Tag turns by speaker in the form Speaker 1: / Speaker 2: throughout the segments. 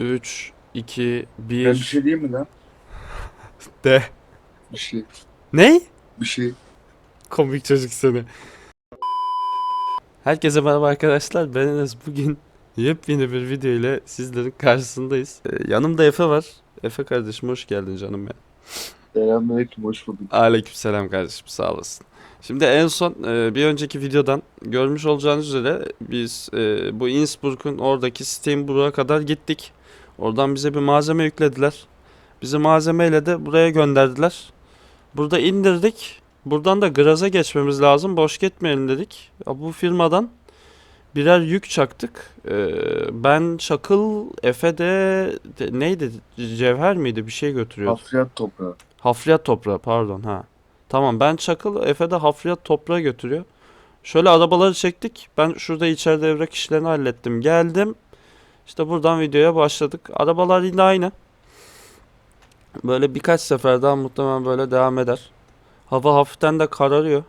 Speaker 1: 3, 2,
Speaker 2: Ben bir
Speaker 1: 1.
Speaker 2: şey diyeyim mi lan?
Speaker 1: De.
Speaker 2: Bir şey.
Speaker 1: Ne?
Speaker 2: Bir şey.
Speaker 1: Komik çocuk seni. Herkese merhaba arkadaşlar. Ben Enes. Bugün yepyeni bir video ile sizlerin karşısındayız. Ee, yanımda Efe var. Efe kardeşim hoş geldin canım ya.
Speaker 2: Selamünaleyküm. Hoş bulduk.
Speaker 1: Aleykümselam kardeşim sağ olasın. Şimdi en son e, bir önceki videodan görmüş olacağınız üzere biz e, bu Innsbruck'un oradaki Steinburg'a kadar gittik. Oradan bize bir malzeme yüklediler. Bizi malzemeyle de buraya gönderdiler. Burada indirdik. Buradan da Graz'a geçmemiz lazım. Boş gitmeyelim dedik. Ya bu firmadan birer yük çaktık. E, ben Çakıl, Efe de, de neydi? Cevher miydi? Bir şey götürüyordu.
Speaker 2: Hafriyat toprağı.
Speaker 1: Hafriyat toprağı pardon ha. Tamam ben Çakıl Efe de hafriyat toprağı götürüyor. Şöyle arabaları çektik. Ben şurada içeride evrak işlerini hallettim. Geldim. İşte buradan videoya başladık. Arabalar yine aynı. Böyle birkaç sefer daha muhtemelen böyle devam eder. Hava hafiften de kararıyor.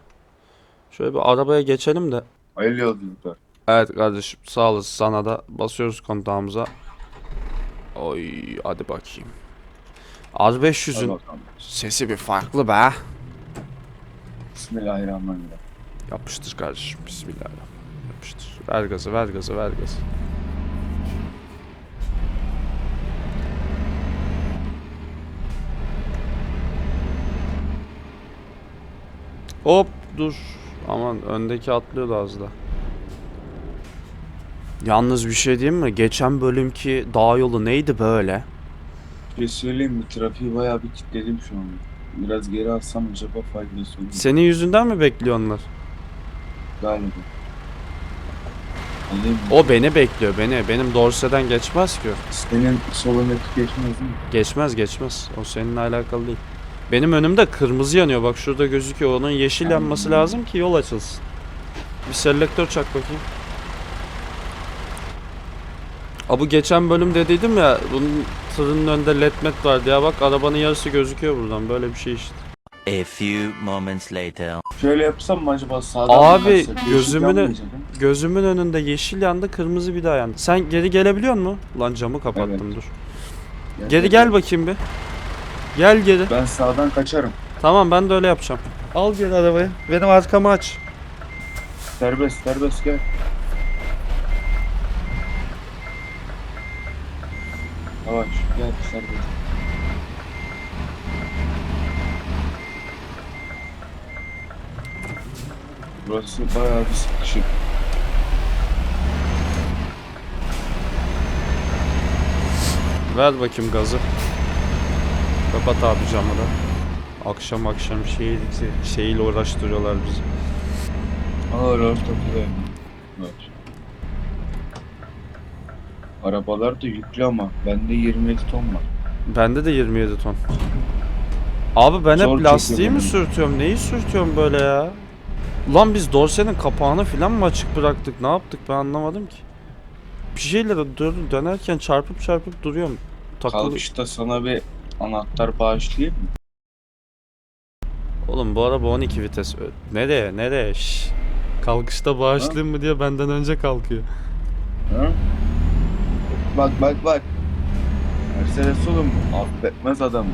Speaker 1: Şöyle bir arabaya geçelim de.
Speaker 2: Hayırlı yolculuklar.
Speaker 1: Evet kardeşim sağ olasın sana da basıyoruz kontağımıza. Oy hadi bakayım.
Speaker 2: Hadi
Speaker 1: R500'ün
Speaker 2: bakalım.
Speaker 1: sesi bir farklı be.
Speaker 2: Bismillahirrahmanirrahim.
Speaker 1: Yapıştır kardeşim. Bismillahirrahmanirrahim. Yapıştır. Ver gazı, ver gazı, ver gazı. Hop dur. Aman öndeki atlıyordu az da. Yalnız bir şey diyeyim mi? Geçen bölümki dağ yolu neydi böyle?
Speaker 2: Bir şey söyleyeyim mi? Trafiği bayağı bir kilitledim şu an. Biraz geri alsam acaba faydası olur mu?
Speaker 1: Senin yüzünden mi bekliyorlar?
Speaker 2: Galiba. Alayım mı?
Speaker 1: O beni bekliyor beni. Benim Dorse'den geçmez ki.
Speaker 2: Senin solundaki geçmez değil mi?
Speaker 1: Geçmez geçmez. O seninle alakalı değil. Benim önümde kırmızı yanıyor. Bak şurada gözüküyor. Onun yeşil yanması lazım ki yol açılsın. Bir selektör çak bakayım. Aa, bu geçen bölüm dediydim ya bunun tırının önünde ledmet var diye bak arabanın yarısı gözüküyor buradan böyle bir şey işte.
Speaker 3: A few moments later.
Speaker 2: Şöyle yapsam mı acaba sağdan
Speaker 1: Abi,
Speaker 2: mı yapsak? Yeşil
Speaker 1: gözümün
Speaker 2: yanmayacak?
Speaker 1: Gözümün önünde yeşil yandı kırmızı bir daha yandı. Sen geri gelebiliyor musun? Lan camı kapattım
Speaker 2: Evet.
Speaker 1: dur. Geri gel bakayım bir. Gel geri.
Speaker 2: Ben sağdan kaçarım.
Speaker 1: Tamam ben de öyle yapacağım. Al geri arabayı. Benim arkamı aç.
Speaker 2: Serbest serbest gel. Yavaş gel serbest. Burası bayağı bir sıkışık.
Speaker 1: Ver bakayım gazı. Kapat abi camı da. Akşam akşam şey, şeyle uğraştırıyorlar bizi.
Speaker 2: Ağır ağır takılıyor. Evet. Arabalar da yüklü ama bende 27 ton var.
Speaker 1: Bende de 27 ton. Abi ben
Speaker 2: Zor
Speaker 1: hep lastiği mi sürtüyorum? Neyi sürtüyorum böyle ya? Ulan biz dorsenin kapağını falan mı açık bıraktık? Ne yaptık ben anlamadım ki. Bir şeyle de dur, dönerken çarpıp çarpıp duruyorum. Takılı.
Speaker 2: Kalkışta sana bir anahtar bağışlayayım mı?
Speaker 1: Oğlum bu araba 12 vites. Ö- Nereye? Nereye? Şşş. Kalkışta bağışlayayım mı diye benden önce kalkıyor.
Speaker 2: Ha? Bak bak bak. Mercedes oğlum affetmez adamı.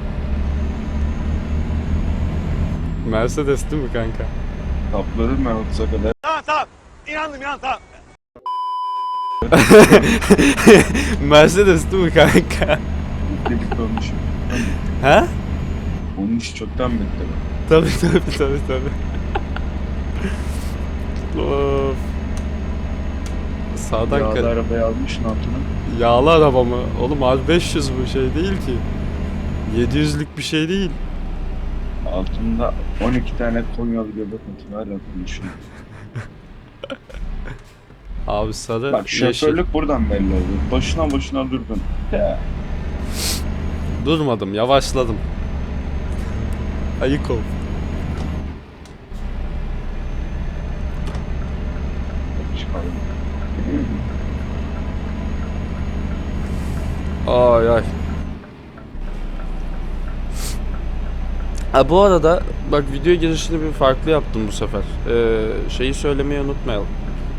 Speaker 1: Mercedes değil mi kanka?
Speaker 2: Kapladım ben 30'a kadar.
Speaker 1: Mercedes değil mi kanka?
Speaker 2: Dedik olmuşum.
Speaker 1: He?
Speaker 2: Onun işi çoktan bitti.
Speaker 1: Tabii tabii tabii tabii. of. Sağdan
Speaker 2: Yağlı
Speaker 1: ka-
Speaker 2: arabayı almışsın altına.
Speaker 1: Yağlı araba mı? Oğlum R500 bu şey değil ki. 700'lük bir şey değil.
Speaker 2: Altında 12 tane Konyalı göbek atı hala konuşuyor.
Speaker 1: Abi sarı
Speaker 2: Bak
Speaker 1: yeşil.
Speaker 2: şoförlük buradan belli oluyor. Başına başına durdun. Ya.
Speaker 1: Durmadım yavaşladım. Ayık ol. Ay ay. Ha bu arada bak video girişini bir farklı yaptım bu sefer. Ee, şeyi söylemeyi unutmayalım.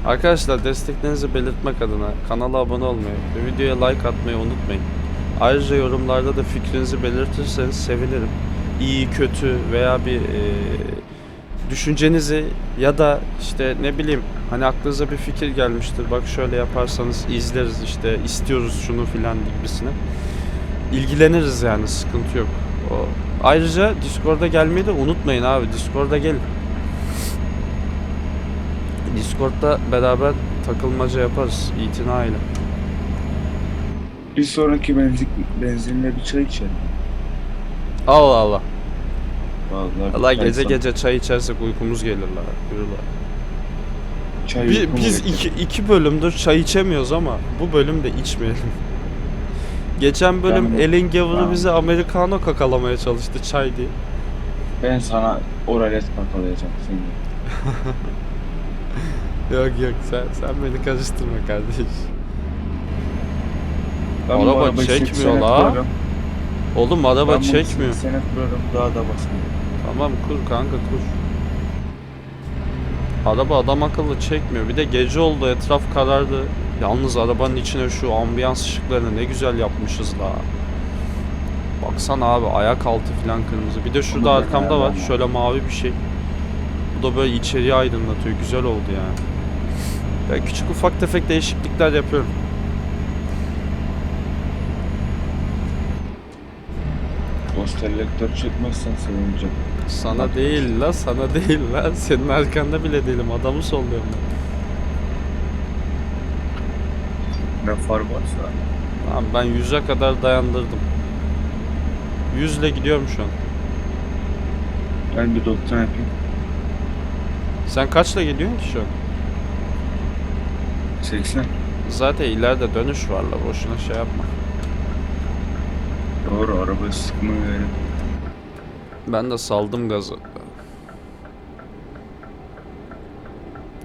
Speaker 1: Arkadaşlar desteklerinizi belirtmek adına kanala abone olmayı ve videoya like atmayı unutmayın. Ayrıca yorumlarda da fikrinizi belirtirseniz sevinirim. İyi, kötü veya bir e, düşüncenizi ya da işte ne bileyim hani aklınıza bir fikir gelmiştir. Bak şöyle yaparsanız izleriz işte istiyoruz şunu filan gibisine. İlgileniriz yani sıkıntı yok. O. Ayrıca Discord'a gelmeyi de unutmayın abi. Discord'a gelin. Discord'da beraber takılmaca yaparız itinayla.
Speaker 2: Bir sonraki benzin, benzinle bir çay içelim.
Speaker 1: Allah Allah.
Speaker 2: Vallahi
Speaker 1: Allah gece
Speaker 2: son-
Speaker 1: gece çay içersek uykumuz gelir la. Yürü la.
Speaker 2: Çay
Speaker 1: Bi-
Speaker 2: uykumu
Speaker 1: biz iki, iki bölümdür çay içemiyoruz ama bu bölüm de içmeyelim. Geçen bölüm
Speaker 2: Ben
Speaker 1: Elin Gavur'u
Speaker 2: Tamam.
Speaker 1: bize Americano kakalamaya çalıştı çay diye.
Speaker 2: Ben sana oralet kakalayacağım seni.
Speaker 1: Yok yok sen, sen beni karıştırma kardeş.
Speaker 2: Ben bu
Speaker 1: Araba
Speaker 2: arabayı
Speaker 1: çekmiyor
Speaker 2: 80'e
Speaker 1: la.
Speaker 2: kurarım.
Speaker 1: Oğlum araba
Speaker 2: Ben bunu
Speaker 1: çekmiyor.
Speaker 2: 80'e kurarım daha da basmıyor.
Speaker 1: Tamam kur kanka kur. Araba adam akıllı çekmiyor. Bir de gece oldu etraf karardı. Yalnız arabanın içine şu ambiyans ışıklarını ne güzel yapmışız la. Baksana abi ayak altı falan kırmızı. Bir de şurada
Speaker 2: Onu
Speaker 1: arkamda var.
Speaker 2: ayarlamam.
Speaker 1: Şöyle mavi bir şey. Bu da böyle içeriği aydınlatıyor. Güzel oldu yani. Ben küçük ufak tefek değişiklikler yapıyorum.
Speaker 2: Selektör çekmezsen sevineceğim.
Speaker 1: Sana değil la sana değil la. Senin arkanda bile değilim. Adamı solluyorum ben.
Speaker 2: Ne far varsa.
Speaker 1: Tamam ben 100'e kadar dayandırdım. 100 ile gidiyorum şu an.
Speaker 2: Ben bir 90 yapayım.
Speaker 1: Sen kaçla gidiyorsun ki şu an?
Speaker 2: 80.
Speaker 1: Zaten ileride dönüş var la boşuna şey yapma.
Speaker 2: Doğru araba verin.
Speaker 1: Ben de saldım gazı.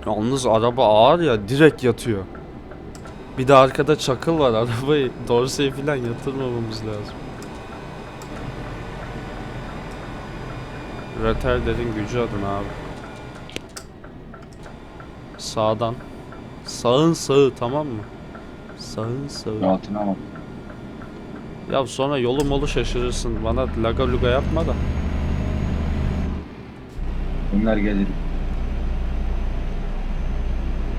Speaker 1: Yalnız araba ağır ya direkt yatıyor. Bir de arkada çakıl var arabayı dorseye falan yatırmamamız lazım. Retarder'in gücü adına abi. Sağdan. Sağın sağı tamam mı? Sağın sağı.
Speaker 2: Rahatına bak.
Speaker 1: Ya sonra yolu molu şaşırırsın. Bana laga luga yapma da.
Speaker 2: Bunlar gelir.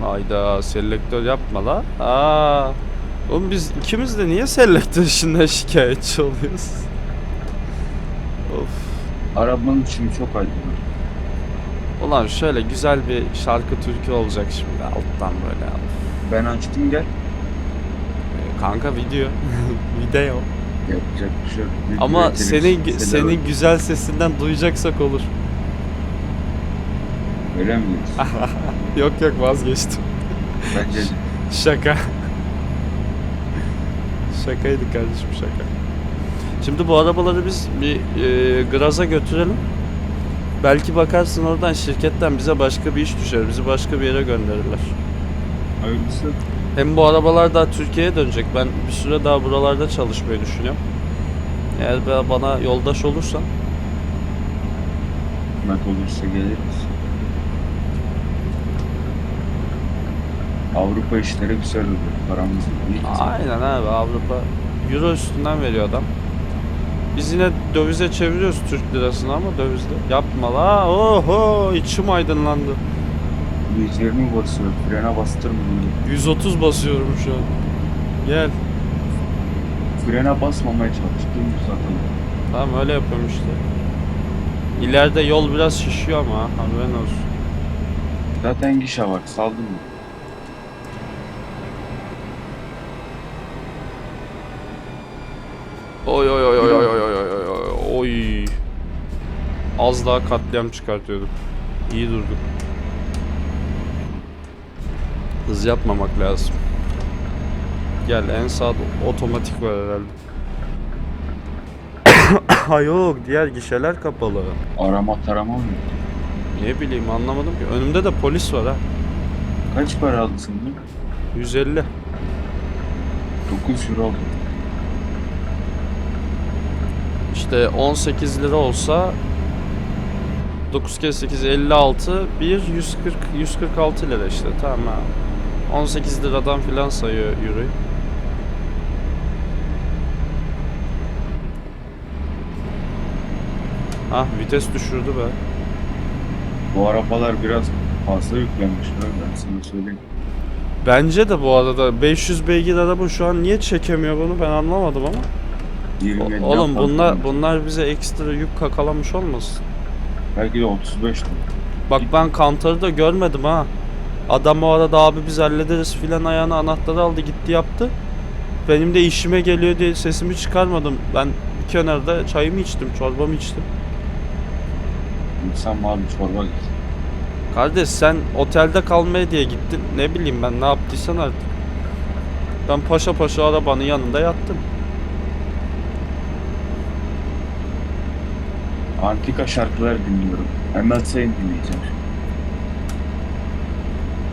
Speaker 1: Hayda selektör yapma la. Aa. Oğlum biz ikimiz de niye selektör işinden şikayetçi oluyoruz? Of.
Speaker 2: Arabanın içini çok aydınlık.
Speaker 1: Ulan şöyle güzel bir şarkı türkü olacak şimdi alttan böyle.
Speaker 2: Ben açtım gel.
Speaker 1: Ee, Kanka video. Video.
Speaker 2: Yapacak bir şey yok.
Speaker 1: Ama senin senin güzel sesinden duyacaksak olur.
Speaker 2: Öyle mi diyorsun?
Speaker 1: Yok yok vazgeçtim.
Speaker 2: Bence de.
Speaker 1: Şaka. Şakaydı kardeşim şaka. Şimdi bu arabaları biz bir e, Graz'a götürelim. Belki bakarsın oradan şirketten bize başka bir iş düşer. Bizi başka bir yere gönderirler.
Speaker 2: Hayırlısı.
Speaker 1: Hem bu arabalar daha Türkiye'ye dönecek. Ben bir süre daha buralarda çalışmayı düşünüyorum. Eğer ba- bana yoldaş olursan
Speaker 2: Kısmet olursa geliriz. Avrupa işleri güzel olur. Paramız.
Speaker 1: Aynen abi Avrupa Euro üstünden veriyor adam. Biz yine dövize çeviriyoruz Türk lirasını ama dövizde. Yapma la. Oho içim aydınlandı.
Speaker 2: 120 basıyor. Frene bastırmıyor.
Speaker 1: 130 basıyorum şu an. Gel.
Speaker 2: Frene basmamaya çalıştım zaten.
Speaker 1: Tamam öyle yapıyorum işte. İleride yol biraz şişiyor ama ha, haberin olsun.
Speaker 2: Zaten gişe var. Saldım mı?
Speaker 1: Oy oy oy oy oy oy oy oy oy oy. Az daha katliam çıkartıyorduk. İyi durduk. Hız yapmamak lazım. Gel en sağda otomatik var herhalde. ha yok diğer gişeler kapalı.
Speaker 2: Arama tarama mı?
Speaker 1: Ne bileyim anlamadım ki. Önümde de polis var ha.
Speaker 2: Kaç para aldın bunu?
Speaker 1: 150.
Speaker 2: 9 euro.
Speaker 1: İşte 18 lira olsa 9 kere 8 56 1 140 146 lira işte tamam. 18 liradan filan sayıyor euroyu. Ah vites düşürdü be.
Speaker 2: Bu arabalar biraz fazla yüklenmiş ben sana söyleyeyim.
Speaker 1: Bence de bu arada 500 beygir araba şu an niye çekemiyor bunu ben anlamadım ama.
Speaker 2: 20
Speaker 1: O- oğlum bunlar
Speaker 2: olmuş.
Speaker 1: bunlar bize ekstra yük kakalamış olmasın?
Speaker 2: Belki de 35 'ti.
Speaker 1: Bak ben kantarı da görmedim ha. Adam o arada abi biz hallederiz filan ayağına anahtarı aldı gitti yaptı. Benim de işime geliyor diye sesimi çıkarmadım. Ben bir kenarda çayımı içtim, çorbamı içtim.
Speaker 2: İnsan mal bir çorba git.
Speaker 1: Kardeş sen otelde kalmaya diye gittin. Ne bileyim ben ne yaptıysan artık. Ben paşa paşa arabanın yanında yattım.
Speaker 2: Antika şarkılar dinliyorum. Emel Sayın dinleyeceğim.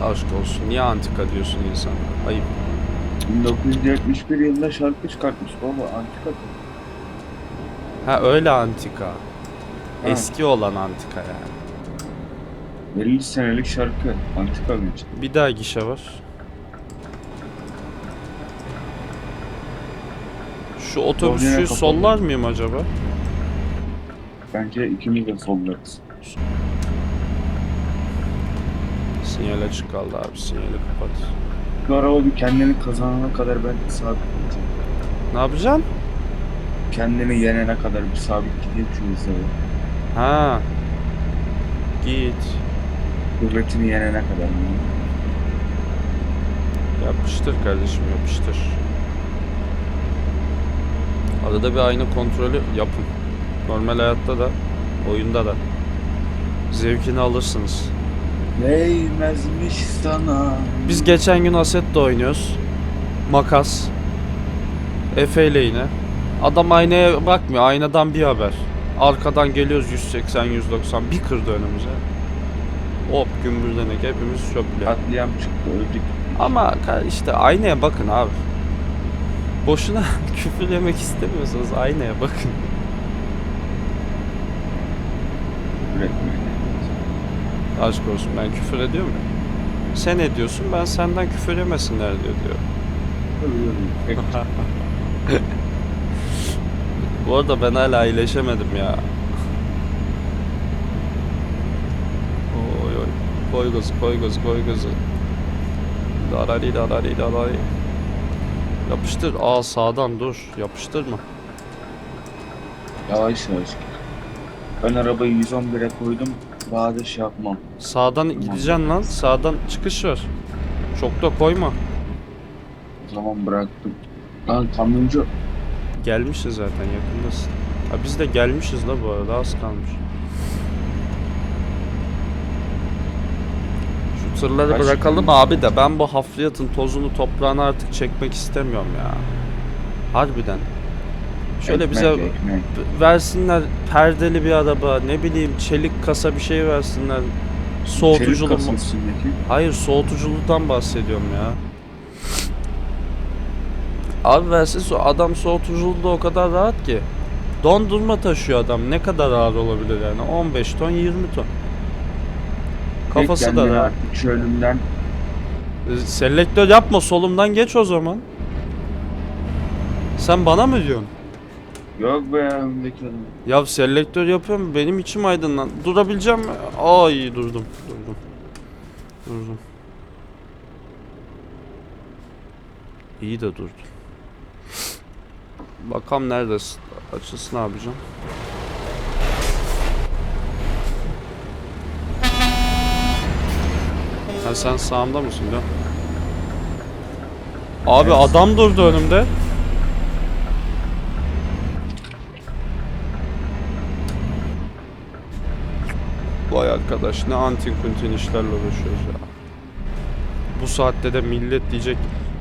Speaker 1: Aşk olsun. Niye antika diyorsun insana? Ayıp.
Speaker 2: 1971 yılında şarkı çıkartmış baba antika.
Speaker 1: Ha öyle antika. Eski olan antika yani.
Speaker 2: 50 senelik şarkı antika genç.
Speaker 1: Bir daha gişe var. Şu otobüsü
Speaker 2: kapalı.
Speaker 1: sollar mıyım acaba?
Speaker 2: Bence ikimiz de sollarız.
Speaker 1: Sinyal açık kaldı abi. Sinyali kapat.
Speaker 2: Araba bir kendini kazanana kadar ben sabit gideceğim.
Speaker 1: Ne yapacaksın?
Speaker 2: Kendini yenene kadar bir sabit gideyim şu hızla.
Speaker 1: Ha. Git.
Speaker 2: Kuvvetini yenene kadar.
Speaker 1: Yapıştır kardeşim yapıştır. Arada bir ayna kontrolü yapın. Normal hayatta da, oyunda da. Zevkini alırsınız.
Speaker 2: Değmezmiş sana.
Speaker 1: Biz geçen gün Assetto oynuyoruz. Makas. Efe ile yine. Adam aynaya bakmıyor. Aynadan bir haber. Arkadan geliyoruz 180 190 bir kırdı önümüze. Hop gümbürdenek hepimiz çöplüyor.
Speaker 2: Katliam çıktı öldük.
Speaker 1: Ama işte aynaya bakın abi. Boşuna küfür yemek istemiyorsanız aynaya bakın.
Speaker 2: Üretmeyin.
Speaker 1: Aşk olsun ben küfür ediyor muyum? Sen ediyorsun ben senden küfür yemesinler diyor diyor. Bu arada ben hala iyileşemedim ya. Oy oy. Koy gazı koy gazı koy gazı. Darari darari darari. Yapıştır. Aa sağdan dur. Yapıştırma.
Speaker 2: Yavaş yavaş. Ben arabayı 111'e koydum. Şey yapmam.
Speaker 1: Sağdan gideceksin lan. Sağdan çıkış var. Çok da koyma.
Speaker 2: O zaman bıraktım. Lan kamyoncu.
Speaker 1: Gelmişiz zaten yakındasın. Ha biz de gelmişiz la bu arada az kalmış. Şu tırları
Speaker 2: Kaç
Speaker 1: bırakalım
Speaker 2: gün?
Speaker 1: abi de ben bu hafriyatın tozunu toprağını artık çekmek istemiyorum ya. Harbiden. Şöyle
Speaker 2: ekmek,
Speaker 1: bize
Speaker 2: ekmek.
Speaker 1: versinler perdeli bir araba ne bileyim çelik kasa bir şey versinler. Soğutuculu mu? Hayır soğutuculuktan bahsediyorum ya. Abi versin so adam soğutuculuğu da o kadar rahat ki. Dondurma taşıyor adam. Ne kadar ağır olabilir yani? 15 ton 20 ton. Kafası
Speaker 2: Tek
Speaker 1: da rahat.
Speaker 2: önümden
Speaker 1: E, Selektör yapma solumdan geç o zaman. Sen bana mı diyorsun?
Speaker 2: Yok be önümdeki adam.
Speaker 1: Ya selektör yapıyorum benim içim aydınlan. Durabileceğim mi? Ay durdum durdum. Durdum. İyi de durdum. Bakalım neredesin? Açılsın abicim. Ha sen sağımda mısın ya? Abi
Speaker 2: Evet.
Speaker 1: adam durdu önümde. Vay arkadaş ne antin kuntin işlerle uğraşıyoruz ya. Bu saatte de millet diyecek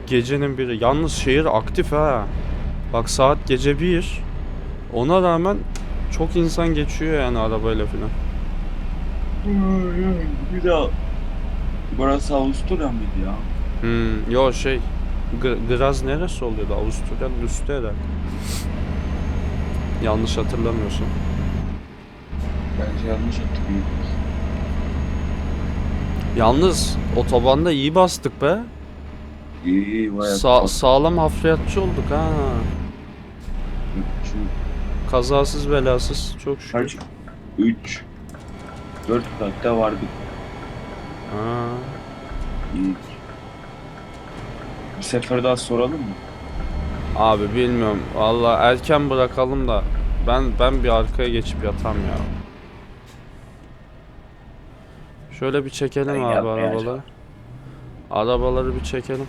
Speaker 1: gecenin biri. Yalnız şehir aktif ha. Bak saat gece bir. Ona rağmen çok insan geçiyor yani arabayla filan.
Speaker 2: Bir daha. Burası Avusturya mıydı ya?
Speaker 1: Hmm, yo şey Graz neresi oluyordu? Avusturya'nın üstü herhalde. Yanlış hatırlamıyorsun.
Speaker 2: Bence yanlış ettik. iyi.
Speaker 1: Yalnız otobanda iyi bastık be.
Speaker 2: İyi iyi bayağı.
Speaker 1: Sa- sağlam hafriyatçı olduk ha.
Speaker 2: Şu
Speaker 1: Kazasız belasız çok şükür.
Speaker 2: kaç? 3 4 hatta vardı.
Speaker 1: Ha.
Speaker 2: İyi. Bir sefer daha soralım mı?
Speaker 1: Abi bilmiyorum. Valla erken bırakalım da ben ben bir arkaya geçip yatam ya. Şöyle bir çekelim
Speaker 2: Ben
Speaker 1: abi arabaları. Arabaları bir çekelim.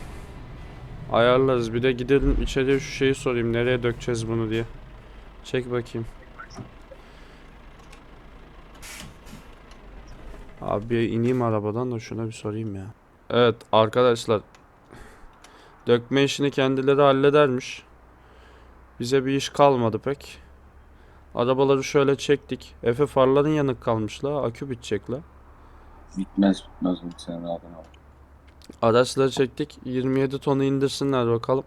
Speaker 1: Ayarlarız. Bir de gidelim içeriye şu şeyi sorayım. Nereye dökeceğiz bunu diye. Çek bakayım. Abi ineyim arabadan da şuna bir sorayım ya. Evet arkadaşlar. Dökme işini kendileri halledermiş. Bize bir iş kalmadı pek. Arabaları şöyle çektik. Efe farların yanık kalmış la. Akü bitecek la.
Speaker 2: Bitmez bitmez oğlum sen rahatına bak.
Speaker 1: Araçları çektik. 27 tonu indirsinler bakalım.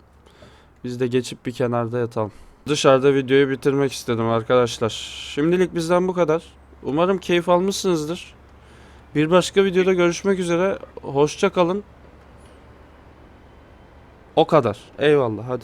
Speaker 1: Biz de geçip bir kenarda yatalım. Dışarıda videoyu bitirmek istedim arkadaşlar. Şimdilik bizden bu kadar. Umarım keyif almışsınızdır. Bir başka videoda görüşmek üzere. Hoşça kalın. O kadar. Eyvallah hadi.